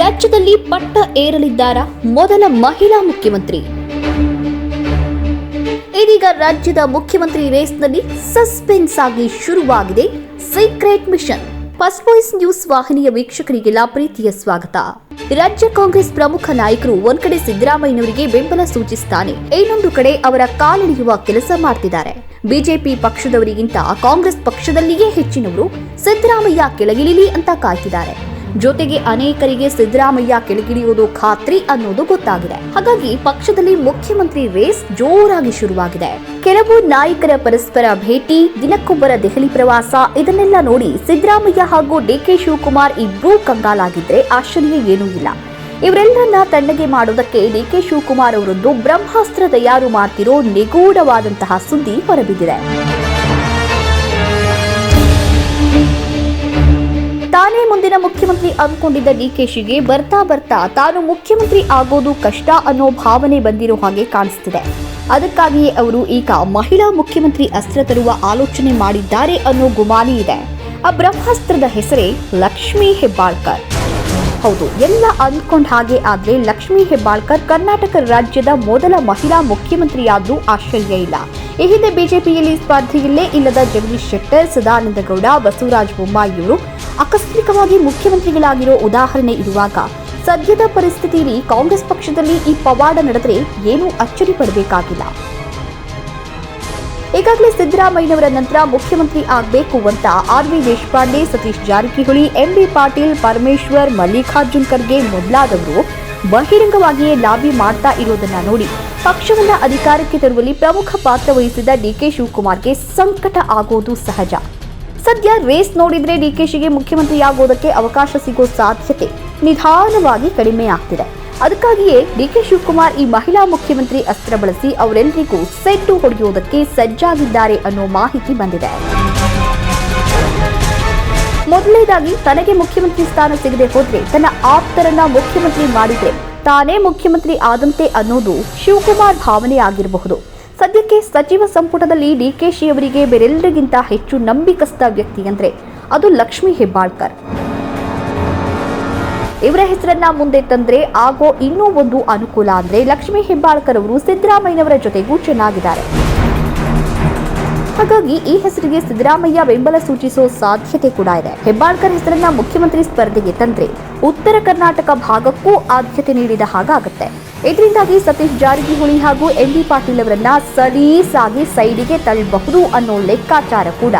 ರಾಜ್ಯದಲ್ಲಿ ಪಟ್ಟ ಏರಲಿದ್ದಾರ ಮೊದಲ ಮಹಿಳಾ ಮುಖ್ಯಮಂತ್ರಿ. ಇದೀಗ ರಾಜ್ಯದ ಮುಖ್ಯಮಂತ್ರಿ ರೇಸ್ನಲ್ಲಿ ಸಸ್ಪೆನ್ಸ್ ಆಗಿ ಶುರುವಾಗಿದೆ secret mission. First voice news ವಾಹಿನಿಯ ವೀಕ್ಷಕರಿಗೆಲ್ಲ ಪ್ರೀತಿಯ ಸ್ವಾಗತ. ರಾಜ್ಯ ಕಾಂಗ್ರೆಸ್ ಪ್ರಮುಖ ನಾಯಕರು ಒಂದ್ ಕಡೆ ಸಿದ್ದರಾಮಯ್ಯನವರಿಗೆ ಬೆಂಬಲ ಸೂಚಿಸ್ತಾನೆ. ಇನ್ನೊಂದು ಕಡೆ ಅವರ ಕಾಲೆಳೆಯುವ ಕೆಲಸ ಮಾಡ್ತಿದ್ದಾರೆ. ಬಿಜೆಪಿ ಪಕ್ಷದವರಿಗಿಂತ ಕಾಂಗ್ರೆಸ್ ಪಕ್ಷದಲ್ಲಿಯೇ ಹೆಚ್ಚಿನವರು ಸಿದ್ದರಾಮಯ್ಯ ಕೆಳಗಿಳಿಲಿ ಅಂತ ಕಾಯ್ತಿದ್ದಾರೆ. ಜೊತೆಗೆ ಅನೇಕರಿಗೆ ಸಿದ್ದರಾಮಯ್ಯ ಕೆಳಗಿಳಿಯುವುದು ಖಾತ್ರಿ ಅನ್ನೋದು ಗೊತ್ತಾಗಿದೆ. ಹಾಗಾಗಿ ಪಕ್ಷದಲ್ಲಿ ಮುಖ್ಯಮಂತ್ರಿ ರೇಸ್ ಜೋರಾಗಿ ಶುರುವಾಗಿದೆ. ಕೆಲವು ನಾಯಕರ ಪರಸ್ಪರ ಭೇಟಿ, ದಿನಕ್ಕೊಬ್ಬರ ದೆಹಲಿ ಪ್ರವಾಸ, ಇದನ್ನೆಲ್ಲ ನೋಡಿ ಸಿದ್ದರಾಮಯ್ಯ ಹಾಗೂ ಡಿಕೆ ಶಿವಕುಮಾರ್ ಇಬ್ಬರೂ ಕಂಗಾಲಾಗಿದ್ರೆ ಆಶ್ಚರ್ಯ ಏನೂ ಇಲ್ಲ. ಇವರೆಲ್ಲರನ್ನ ತಣ್ಣಗೆ ಮಾಡೋದಕ್ಕೆ ಡಿಕೆ ಶಿವಕುಮಾರ್ ಅವರೊಂದು ಬ್ರಹ್ಮಾಸ್ತ್ರ ತಯಾರು ಮಾಡ್ತಿರೋ ನಿಗೂಢವಾದಂತಹ ಸುದ್ದಿ ಹೊರಬಿದ್ದಿದೆ. ಮುಂದಿನ ಮುಖ್ಯಮಂತ್ರಿ ಅಂದ್ಕೊಂಡಿದ್ದ ಡಿಕೆಶಿಗೆ ಬರ್ತಾ ಬರ್ತಾ ತಾನು ಮುಖ್ಯಮಂತ್ರಿ ಆಗೋದು ಕಷ್ಟ ಅನ್ನೋ ಭಾವನೆ ಬಂದಿರೋ ಹಾಗೆ ಕಾಣಿಸ್ತಿದೆ. ಅದಕ್ಕಾಗಿಯೇ ಅವರು ಈಗ ಮಹಿಳಾ ಮುಖ್ಯಮಂತ್ರಿ ಅಸ್ತ್ರ ತರುವ ಆಲೋಚನೆ ಮಾಡಿದ್ದಾರೆ ಅನ್ನೋ ಗುಮಾನಿ ಇದೆ. ಆ ಬ್ರಹ್ಮಾಸ್ತ್ರದ ಹೆಸರೇ ಲಕ್ಷ್ಮೀ ಹೆಬ್ಬಾಳ್ಕರ್. ಹೌದು, ಎಲ್ಲ ಅಂದ್ಕೊಂಡ ಹಾಗೆ ಆದ್ರೆ ಲಕ್ಷ್ಮೀ ಹೆಬ್ಬಾಳ್ಕರ್ ಕರ್ನಾಟಕ ರಾಜ್ಯದ ಮೊದಲ ಮಹಿಳಾ ಮುಖ್ಯಮಂತ್ರಿಯಾದ್ರೂ ಆಶ್ಚರ್ಯ ಇಲ್ಲ. ಈ ಹಿಂದೆ ಬಿಜೆಪಿಯಲ್ಲಿ ಸ್ಪರ್ಧೆಯಲ್ಲೇ ಇಲ್ಲದ ಜಗದೀಶ್ ಶೆಟ್ಟರ್, ಸದಾನಂದ ಗೌಡ ಬೊಮ್ಮಾಯಿ ಇವರು ಆಕಸ್ಮಿಕವಾಗಿ ಮುಖ್ಯಮಂತ್ರಿಗಳಾಗಿರೋ ಉದಾಹರಣೆ ಇರುವಾಗ ಸದ್ಯದ ಪರಿಸ್ಥಿತಿಯಲ್ಲಿ ಕಾಂಗ್ರೆಸ್ ಪಕ್ಷದಲ್ಲಿ ಈ ಪವಾಡ ನಡೆದರೆ ಏನೂ ಅಚ್ಚರಿ ಪಡಬೇಕಾಗಿಲ್ಲ. ಈಗಾಗಲೇ ಸಿದ್ದರಾಮಯ್ಯನವರ ನಂತರ ಮುಖ್ಯಮಂತ್ರಿ ಆಗಬೇಕು ಅಂತ R V Deshpande, Satish Jarkiholi MB Patil, Parameshwar, Mallikarjun Kharge ಮೊದಲಾದವರು ಬಹಿರಂಗವಾಗಿಯೇ ಲಾಬಿ ಮಾಡ್ತಾ ಇರೋದನ್ನ ನೋಡಿ ಪಕ್ಷವನ್ನ ಅಧಿಕಾರಕ್ಕೆ ತರುವಲ್ಲಿ ಪ್ರಮುಖ ಪಾತ್ರ ವಹಿಸಿದ ಡಿಕೆ ಶಿವಕುಮಾರ್ಗೆ ಸಂಕಟ ಆಗೋದು ಸಹಜ. ಸದ್ಯ ರೇಸ್ ನೋಡಿದ್ರೆ ಡಿಕೆಶಿಗೆ ಮುಖ್ಯಮಂತ್ರಿಯಾಗೋದಕ್ಕೆ ಅವಕಾಶ ಸಿಗೋ ಸಾಧ್ಯತೆ ನಿಧಾನವಾಗಿ ಕಡಿಮೆ ಆಗ್ತಿದೆ. ಅದಕ್ಕಾಗಿಯೇ ಡಿಕೆ ಶಿವಕುಮಾರ್ ಈ ಮಹಿಳಾ ಮುಖ್ಯಮಂತ್ರಿ ಅಸ್ತ್ರ ಬಳಸಿ ಅವರೆಲ್ಲರಿಗೂ ಸೆಟ್ಟು ಹೊಡೆಯುವುದಕ್ಕೆ ಸಜ್ಜಾಗಿದ್ದಾರೆ ಅನ್ನೋ ಮಾಹಿತಿ ಬಂದಿದೆ. ಮೊದಲನೇದಾಗಿ ತನಗೆ ಮುಖ್ಯಮಂತ್ರಿ ಸ್ಥಾನ ಸಿಗದೆ ಹೋದ್ರೆ ತನ್ನ ಆಪ್ತರನ್ನ ಮುಖ್ಯಮಂತ್ರಿ ಮಾಡಿದ್ರೆ ತಾನೇ ಮುಖ್ಯಮಂತ್ರಿ ಆದಂತೆ ಅನ್ನೋದು ಶಿವಕುಮಾರ್ ಭಾವನೆ ಆಗಿರಬಹುದು. ಸದ್ಯಕ್ಕೆ ಸಚಿವ ಸಂಪುಟದಲ್ಲಿ ಡಿಕೆಶಿ ಅವರಿಗೆ ಬೇರೆಲ್ಲರಿಗಿಂತ ಹೆಚ್ಚು ನಂಬಿಕಸ್ಥ ವ್ಯಕ್ತಿ ಅಂದ್ರೆ ಅದು ಲಕ್ಷ್ಮೀ ಹೆಬ್ಬಾಳ್ಕರ್. ಇವರ ಹೆಸರನ್ನ ಮುಂದೆ ತಂದ್ರೆ ಆಗೋ ಇನ್ನೂ ಒಂದು ಅನುಕೂಲ ಅಂದ್ರೆ ಲಕ್ಷ್ಮೀ ಹೆಬ್ಬಾಳ್ಕರ್ ಅವರು ಸಿದ್ದರಾಮಯ್ಯನವರ ಜೊತೆಗೂ ಚೆನ್ನಾಗಿದ್ದಾರೆ. ಹಾಗಾಗಿ ಈ ಹೆಸರಿಗೆ ಸಿದ್ದರಾಮಯ್ಯ ಬೆಂಬಲ ಸೂಚಿಸೋ ಸಾಧ್ಯತೆ ಕೂಡ ಇದೆ. ಹೆಬ್ಬಾಳ್ಕರ್ ಹೆಸರನ್ನ ಮುಖ್ಯಮಂತ್ರಿ ಸ್ಪರ್ಧೆಗೆ ತಂದ್ರೆ ಉತ್ತರ ಕರ್ನಾಟಕ ಭಾಗಕ್ಕೂ ಆದ್ಯತೆ ನೀಡಿದ ಹಾಗಾಗುತ್ತೆ. ಇದರಿಂದಾಗಿ ಸತೀಶ್ ಜಾರಕಿಹೊಳಿ ಹಾಗೂ ಎನ್ ಡಿ ಪಾಟೀಲ್ ಅವರನ್ನ ಸಲೀಸಾಗಿ ಸೈಡಿಗೆ ತಳ್ಳಬಹುದು ಅನ್ನೋ ಲೆಕ್ಕಾಚಾರ ಕೂಡ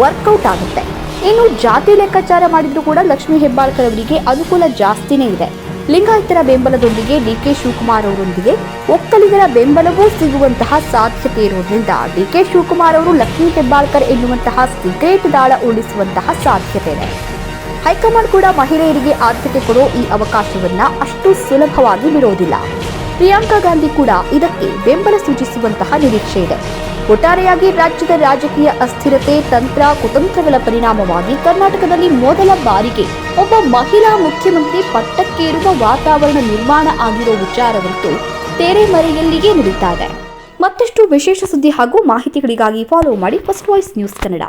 ವರ್ಕೌಟ್ ಆಗುತ್ತೆ. ಇನ್ನು ಜಾತಿ ಲೆಕ್ಕಾಚಾರ ಮಾಡಿದ್ರು ಕೂಡ ಲಕ್ಷ್ಮೀ ಹೆಬ್ಬಾಳ್ಕರ್ ಅವರಿಗೆ ಅನುಕೂಲ ಜಾಸ್ತಿನೇ ಇದೆ. ಲಿಂಗಾಯತರ ಬೆಂಬಲದೊಂದಿಗೆ ಡಿ ಕೆ ಶಿವಕುಮಾರ್ ಅವರೊಂದಿಗೆ ಒಕ್ಕಲಿಗರ ಬೆಂಬಲವೂ ಸಿಗುವಂತಹ ಸಾಧ್ಯತೆ ಇರುವುದರಿಂದ ಡಿ ಕೆ ಶಿವಕುಮಾರ್ ಅವರು ಲಕ್ಷ್ಮೀ ಹೆಬ್ಬಾಳ್ಕರ್ ಎನ್ನುವಂತಹ ಸಿಗರೇಟ್ ದಾಳ ಉಳಿಸುವಂತಹ ಸಾಧ್ಯತೆ ಇದೆ. ಹೈಕಮಾಂಡ್ ಕೂಡ ಮಹಿಳೆಯರಿಗೆ ಆದ್ಯತೆ ಕೊಡೋ ಈ ಅವಕಾಶವನ್ನ ಅಷ್ಟು ಸುಲಭವಾಗಿ ಬಿಡೋದಿಲ್ಲ. ಪ್ರಿಯಾಂಕಾ ಗಾಂಧಿ ಕೂಡ ಇದಕ್ಕೆ ಬೆಂಬಲ ಸೂಚಿಸುವಂತಹ ನಿರೀಕ್ಷೆ ಇದೆ. ಒಟ್ಟಾರೆಯಾಗಿ ರಾಜ್ಯದ ರಾಜಕೀಯ ಅಸ್ಥಿರತೆ, ತಂತ್ರ, ಕುತಂತ್ರಗಳ ಪರಿಣಾಮವಾಗಿ ಕರ್ನಾಟಕದಲ್ಲಿ ಮೊದಲ ಬಾರಿಗೆ ಒಬ್ಬ ಮಹಿಳಾ ಮುಖ್ಯಮಂತ್ರಿ ಪಟ್ಟಕ್ಕೇರುವ ವಾತಾವರಣ ನಿರ್ಮಾಣ ಆಗಿರೋ ವಿಚಾರವಂತೂ ತೆರೆಮರೆಯಲ್ಲಿಯೇ ನಡೀತಾ ಇದೆ. ಮತ್ತಷ್ಟು ವಿಶೇಷ ಸುದ್ದಿ ಹಾಗೂ ಮಾಹಿತಿಗಳಿಗಾಗಿ ಫಾಲೋ ಮಾಡಿ ಫಸ್ಟ್ ವಾಯ್ಸ್ ನ್ಯೂಸ್ ಕನ್ನಡ